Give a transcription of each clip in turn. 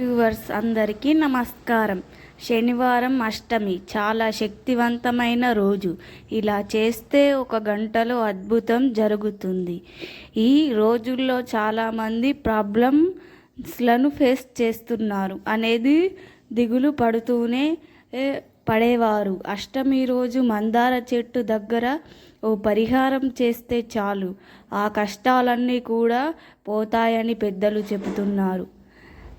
Viewers అందరికీ నమస్కారం. శనివారం అష్టమి. చాలా శక్తివంతమైన రోజు. ఇలా చేస్తే ఒక గంటలో అద్భుతం జరుగుతుంది. ఈ రోజుల్లో చాలామంది ప్రాబ్లమ్స్లను ఫేస్ చేస్తున్నారు. అనేది దిగులు పడుతూనే పడేవారు. అష్టమి రోజు మందార చెట్టు దగ్గర ఓ పరిహారం చేస్తే చాలు. ఆ కష్టాలన్నీ కూడా పోతాయని పెద్దలు చెబుతున్నారు.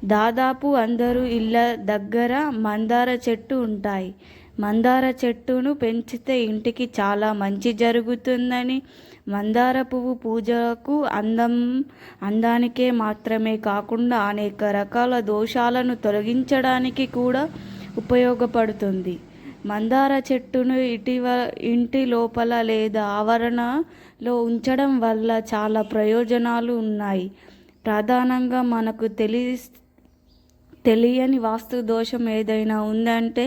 దాదాపు అందరూ ఇళ్ళ దగ్గర మందార చెట్టు ఉంటాయి. మందార చెట్టును పెంచితే ఇంటికి చాలా మంచి జరుగుతుందని మందార పువ్వు పూజకు అందం అందానికే మాత్రమే కాకుండా అనేక రకాల దోషాలను తొలగించడానికి కూడా ఉపయోగపడుతుంది. మందార చెట్టును ఇటీవ ఇంటి లోపల లేదా ఆవరణలో ఉంచడం వల్ల చాలా ప్రయోజనాలు ఉన్నాయి. ప్రధానంగా మనకు తెలిసి తెలియని వాస్తు దోషం ఏదైనా ఉందంటే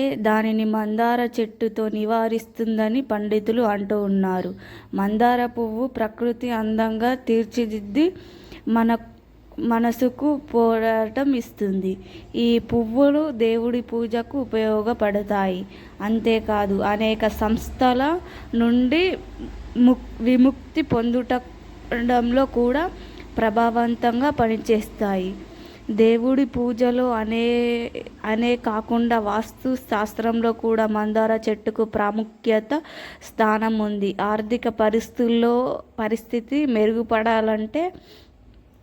ఏ దానిని మందార చెట్టుతో నివారిస్తుందని పండితులు అంటూ ఉన్నారు. మందార పువ్వు ప్రకృతి అందంగా తీర్చిదిద్ది మన మనసుకు పోరాటం ఇస్తుంది. ఈ పువ్వులు దేవుడి పూజకు ఉపయోగపడతాయి. అంతేకాదు అనేక సంస్థల నుండి ముక్ విముక్తి పొందుటంలో కూడా ప్రభావవంతంగా పనిచేస్తాయి. దేవుడి పూజలో అనే అనే కాకుండా వాస్తు శాస్త్రంలో కూడా మందార చెట్టుకు ప్రాముఖ్యత స్థానం ఉంది. ఆర్థిక పరిస్థితుల్లో పరిస్థితి మెరుగుపడాలంటే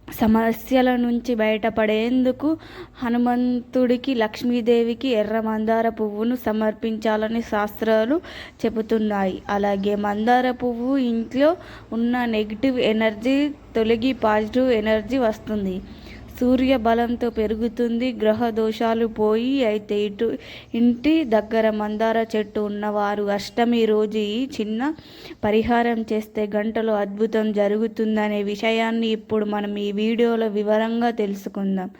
సమస్యల నుంచి బయటపడేందుకు హనుమంతుడికి లక్ష్మీదేవికి ఎర్ర మందార పువ్వును సమర్పించాలని శాస్త్రాలు చెబుతున్నాయి. అలాగే మందార పువ్వు ఇంట్లో ఉన్న నెగిటివ్ ఎనర్జీ తొలగి పాజిటివ్ ఎనర్జీ వస్తుంది. సూర్య బలంతో పెరుగుతుంది గ్రహ దోషాలు పోయి అయితే ఇటు ఇంటి దగ్గర మందార చెట్టు ఉన్నవారు అష్టమి రోజు ఈ చిన్న పరిహారం చేస్తే గంటలో అద్భుతం జరుగుతుందనే విషయాన్ని ఇప్పుడు మనం ఈ వీడియోలో వివరంగా తెలుసుకుందాం.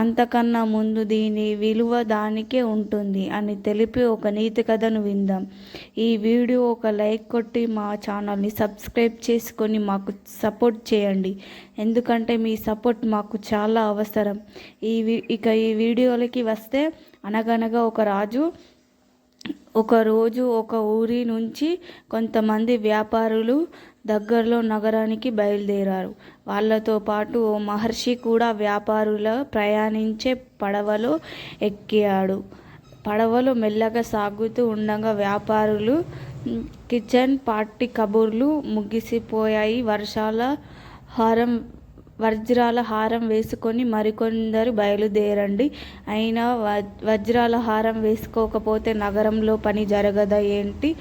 అంతకన్నా ముందు దీని విలువ దానికే ఉంటుంది అని తెలిపి ఒక నీతి కథను విందాం. ఈ వీడియో ఒక లైక్ కొట్టి మా ఛానల్ని సబ్స్క్రైబ్ చేసుకొని మాకు సపోర్ట్ చేయండి. ఎందుకంటే మీ సపోర్ట్ మాకు చాలా అవసరం. ఈ ఇక ఈ వీడియోలకి వస్తే అనగనగా ఒక రాజు ఒకరోజు ఒక ఊరి నుంచి కొంతమంది వ్యాపారులు దగ్గరలో నగరానికి బయలుదేరారు. వాళ్ళతో పాటు ఓ మహర్షి కూడా వ్యాపారుల ప్రయాణించే పడవలో ఎక్కాడు. పడవలు మెల్లగా సాగుతూ ఉండగా వ్యాపారులు కిచెన్ పార్టీ కబుర్లు ముగిసిపోయాయి. వర్షాల హారం వజ్రాల హారం వేసుకొని మరికొందరు బయలుదేరండి. అయినా వజ్రాల హారం వేసుకోకపోతే నగరంలో పని జరగదా ఏంటి?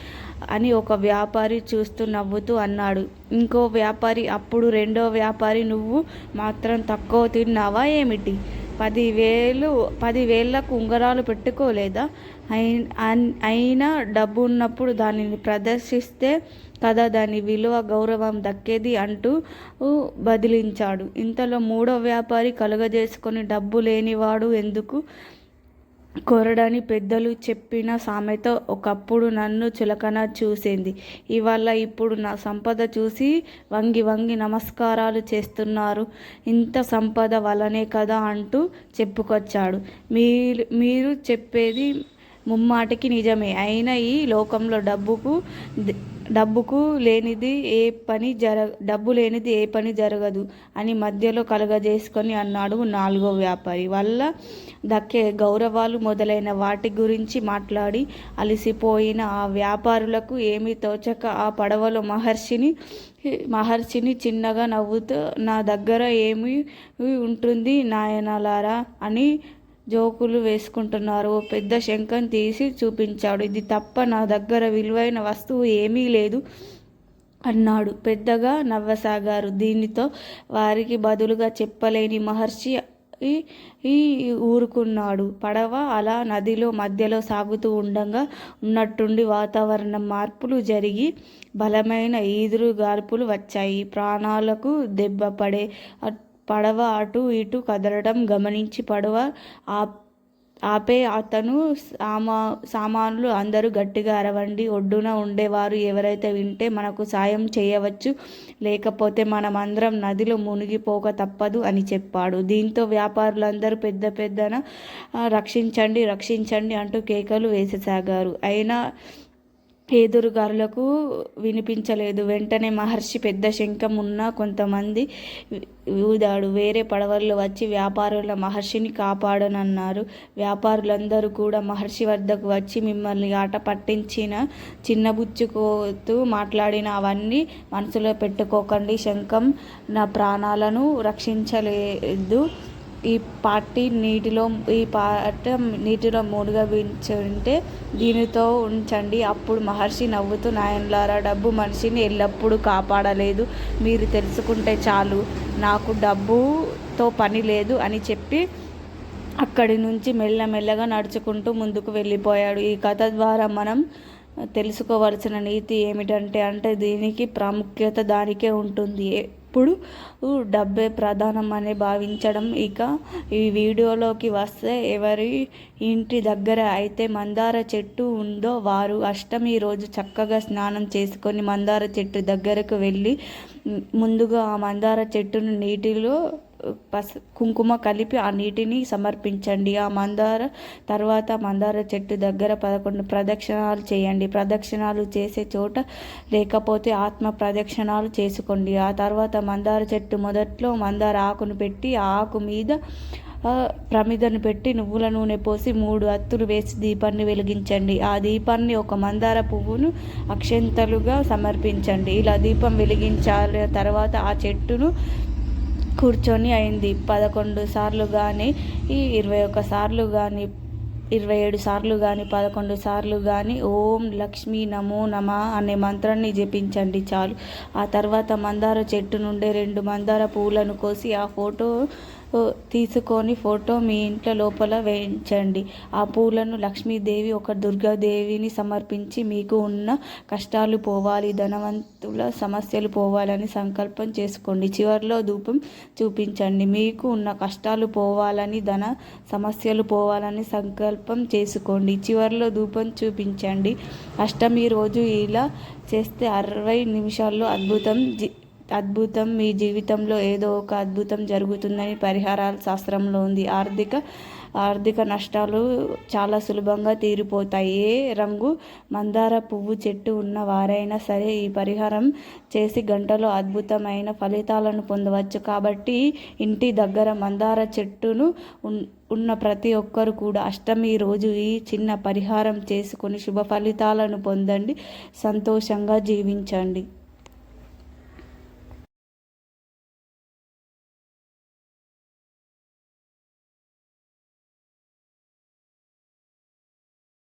అని ఒక వ్యాపారి చూస్తూ నవ్వుతూ అన్నాడు. ఇంకో వ్యాపారి అప్పుడు రెండో వ్యాపారి నువ్వు మాత్రం తక్కువ తిన్నావా ఏమిటి? పదివేలు పదివేలకు ఉంగరాలు పెట్టుకోలేదా? అయి- అయినా డబ్బు ఉన్నప్పుడు దానిని ప్రదర్శిస్తే కదా దాని విలువ గౌరవం దక్కేది అంటూ బదిలించాడు. ఇంతలో మూడో వ్యాపారి కలుగజేసుకొని డబ్బు లేనివాడు ఎందుకు కొరడని పెద్దలు చెప్పిన సామెత ఒకప్పుడు నన్ను చులకన చూసింది. ఇవాళ ఇప్పుడు నా సంపద చూసి వంగి వంగి నమస్కారాలు చేస్తున్నారు. ఇంత సంపద వలనే కదా అంటూ చెప్పుకొచ్చాడు. మీరు మీరు చెప్పేది ముమ్మాటికి నిజమే. అయినా ఈ లోకంలో డబ్బుకు డబ్బుకు లేనిది ఏ పని జర డబ్బు లేనిది ఏ పని జరగదు అని మధ్యలో కలగజేసుకొని అన్నాడు నాలుగో వ్యాపారి. వల్ల దక్కే గౌరవాలు మొదలైన వాటి గురించి మాట్లాడి అలసిపోయిన ఆ వ్యాపారులకు ఏమీ తోచక ఆ పడవలో మహర్షిని మహర్షిని చిన్నగా నవ్వుతూ నా దగ్గర ఏమి ఉంటుంది నాయనలారా అని జోకులు వేసుకుంటున్నారు. ఓ పెద్ద శంఖం తీసి చూపించాడు. ఇది తప్ప నా దగ్గర విలువైన వస్తువు ఏమీ లేదు అన్నాడు. పెద్దగా నవ్వసాగారు. దీనితో వారికి బదులుగా చెప్పలేని మహర్షి ఈ- ఈ ఊరుకున్నాడు. పడవ అలా నదిలో మధ్యలో సాగుతూ ఉండగా ఉన్నట్టుండి వాతావరణ మార్పులు జరిగి బలమైన ఈదురు గాల్పులు వచ్చాయి. ప్రాణాలకు దెబ్బ పడే పడవ అటు ఇటు కదలడం గమనించి పడవ ఆ ఆపే అతను సామా సామాన్లు అందరూ గట్టిగా అరవండి. ఒడ్డున ఉండేవారు ఎవరైతే వింటే మనకు సాయం చేయవచ్చు. లేకపోతే మనమందరం నదిలో మునిగిపోక తప్పదు అని చెప్పాడు. దీంతో వ్యాపారులందరూ పెద్ద పెద్దన రక్షించండి రక్షించండి అంటూ కేకలు వేసేసాగారు. అయినా పేదరుగారులకు వినిపించలేదు. వెంటనే మహర్షి పెద్ద శంఖం ఉన్న కొంతమంది ఊదాడు వేరే పడవల్లో వచ్చి వ్యాపారుల మహర్షిని కాపాడనన్నారు. వ్యాపారులందరూ కూడా మహర్షి వద్దకు వచ్చి మిమ్మల్ని ఆట పట్టించిన చిన్నబుచ్చుకోతూ మాట్లాడిన అవన్నీ మనసులో పెట్టుకోకండి. శంఖం నా ప్రాణాలను రక్షించలేదు. ఈ పార్టీ నీటిలో ఈ పాట నీటిలో మూడుగా ఉంటే దీనితో ఉంచండి. అప్పుడు మహర్షి నవ్వుతూ నాయనలారా డబ్బు మనిషిని ఎల్లప్పుడూ కాపాడలేదు. మీరు తెలుసుకుంటే చాలు. నాకు డబ్బుతో పని లేదు అని చెప్పి అక్కడి నుంచి మెల్లమెల్లగా నడుచుకుంటూ ముందుకు వెళ్ళిపోయాడు. ఈ కథ ద్వారా మనం తెలుసుకోవలసిన నీతి ఏమిటంటే అంటే దీనికి ప్రాముఖ్యత దానికే ఉంటుంది. ఎప్పుడు డబ్బే ప్రధానం అని భావించడం. ఇక ఈ వీడియోలోకి వస్తే ఎవరి ఇంటి దగ్గర అయితే మందార చెట్టు ఉందో వారు అష్టమి రోజు చక్కగా స్నానం చేసుకొని మందార చెట్టు దగ్గరకు వెళ్ళి ముందుగా ఆ మందార చెట్టును నీటిలో పస కుంకుమ కలిపి ఆ నీటిని సమర్పించండి. ఆ మందార తర్వాత మందార చెట్టు దగ్గర పదకొండు ప్రదక్షిణాలు చేయండి. ప్రదక్షిణాలు చేసే చోట లేకపోతే ఆత్మ ప్రదక్షిణాలు చేసుకోండి. ఆ తర్వాత మందార చెట్టు మొదట్లో మందార ఆకును పెట్టి ఆ ఆకు మీద ప్రమిదను పెట్టి నువ్వుల నూనె పోసి మూడు అత్తులు వేసి దీపాన్ని వెలిగించండి. ఆ దీపాన్ని ఒక మందార పువ్వును అక్షంతలుగా సమర్పించండి. ఇలా దీపం వెలిగించాలి. తర్వాత ఆ చెట్టును కూర్చొని అయింది. పదకొండు సార్లు కానీ ఈ ఇరవై ఒక్క సార్లు కానీ ఇరవై ఏడు సార్లు కానీ పదకొండు సార్లు కానీ ఓం లక్ష్మీ నమో నమ అనే మంత్రాన్ని జపించండి చాలు. ఆ తర్వాత మందార చెట్టు నుండి రెండు మందార పువ్వులను కోసి ఆ ఫోటో తీసుకొని ఫోటో మీ ఇంట్లో లోపల వేయించండి. ఆ పూలను లక్ష్మీదేవి ఒక దుర్గాదేవిని సమర్పించి మీకు ఉన్న కష్టాలు పోవాలి ధనవంతుల సమస్యలు పోవాలని సంకల్పం చేసుకోండి. చివరిలో ధూపం చూపించండి. మీకు ఉన్న కష్టాలు పోవాలని ధన సమస్యలు పోవాలని సంకల్పం చేసుకోండి. చివరిలో ధూపం చూపించండి. అష్టమి రోజు ఇలా చేస్తే అరవై నిమిషాల్లో అద్భుతం. జి అద్భుతం. మీ జీవితంలో ఏదో ఒక అద్భుతం జరుగుతుందని పరిహారాల శాస్త్రంలో ఉంది. ఆర్థిక ఆర్థిక నష్టాలు చాలా సులభంగా తీరిపోతాయి. ఏ రంగు మందార పువ్వు చెట్టు ఉన్న వారైనా సరే ఈ పరిహారం చేసి గంటలో అద్భుతమైన ఫలితాలను పొందవచ్చు. కాబట్టి ఇంటి దగ్గర మందార చెట్టును ఉన్న ప్రతి ఒక్కరు కూడా అష్టమి రోజు ఈ చిన్న పరిహారం చేసుకొని శుభ ఫలితాలను పొందండి. సంతోషంగా జీవించండి.